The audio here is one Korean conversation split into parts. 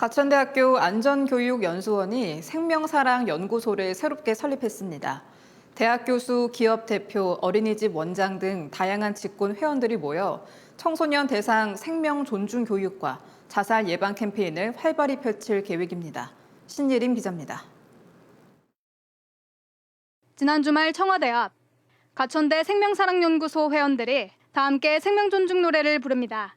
가천대학교 안전교육연수원이 생명사랑연구소를 새롭게 설립했습니다. 대학 교수, 기업 대표, 어린이집 원장 등 다양한 직군 회원들이 모여 청소년 대상 생명 존중 교육과 자살 예방 캠페인을 활발히 펼칠 계획입니다. 신예림 기자입니다. 지난 주말 청와대 앞 가천대 생명사랑연구소 회원들이 다 함께 생명존중 노래를 부릅니다.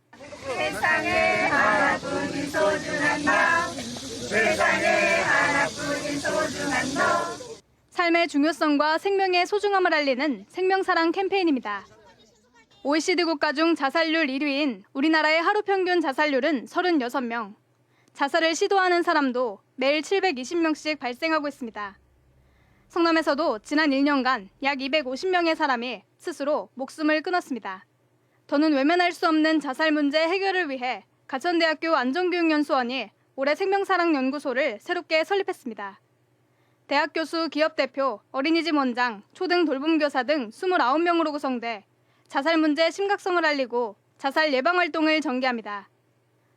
삶의 중요성과 생명의 소중함을 알리는 생명사랑 캠페인입니다. OECD 국가 중 자살률 1위인 우리나라의 하루 평균 자살률은 36명. 자살을 시도하는 사람도 매일 720명씩 발생하고 있습니다. 성남에서도 지난 1년간 약 250명의 사람이 스스로 목숨을 끊었습니다. 더는 외면할 수 없는 자살 문제 해결을 위해 가천대학교 안전교육연수원이 올해 생명사랑연구소를 새롭게 설립했습니다. 대학 교수, 기업 대표, 어린이집 원장, 초등 돌봄교사 등 29명으로 구성돼 자살 문제 심각성을 알리고 자살 예방 활동을 전개합니다.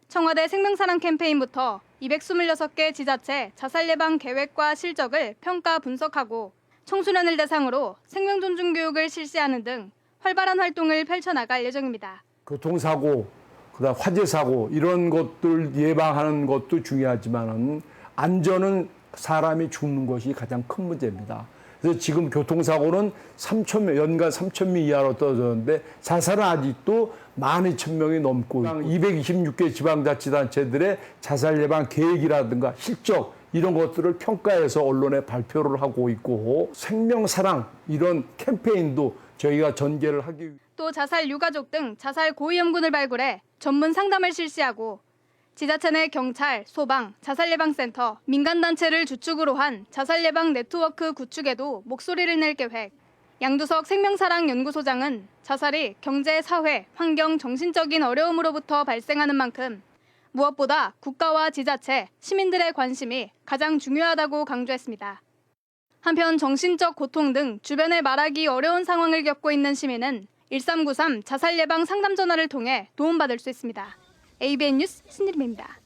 청와대 생명사랑 캠페인부터 226개 지자체 자살 예방 계획과 실적을 평가 분석하고 청소년을 대상으로 생명 존중 교육을 실시하는 등 활발한 활동을 펼쳐나갈 예정입니다. 교통사고, 그다음 화재 사고 이런 것들 예방하는 것도 중요하지만은 안전은 사람이 죽는 것이 가장 큰 문제입니다. 그래서 지금 교통사고는 3천 명, 연간 3천 명 이하로 떨어졌는데 자살은 아직도 12,000명이 넘고 226개 지방자치단체들의 자살 예방 계획이라든가 실적 이런 것들을 평가해서 언론에 발표를 하고 있고 생명사랑 이런 캠페인도 저희가 전개를 하기 위해 또 자살 유가족 등 자살 고위험군을 발굴해 전문 상담을 실시하고 지자체 내 경찰, 소방, 자살예방센터, 민간단체를 주축으로 한 자살예방 네트워크 구축에도 목소리를 낼 계획. 양두석 생명사랑연구소장은 자살이 경제, 사회, 환경, 정신적인 어려움으로부터 발생하는 만큼 무엇보다 국가와 지자체, 시민들의 관심이 가장 중요하다고 강조했습니다. 한편 정신적 고통 등 주변에 말하기 어려운 상황을 겪고 있는 시민은 1393 자살 예방 상담 전화를 통해 도움받을 수 있습니다. ABN 뉴스 신일입니다.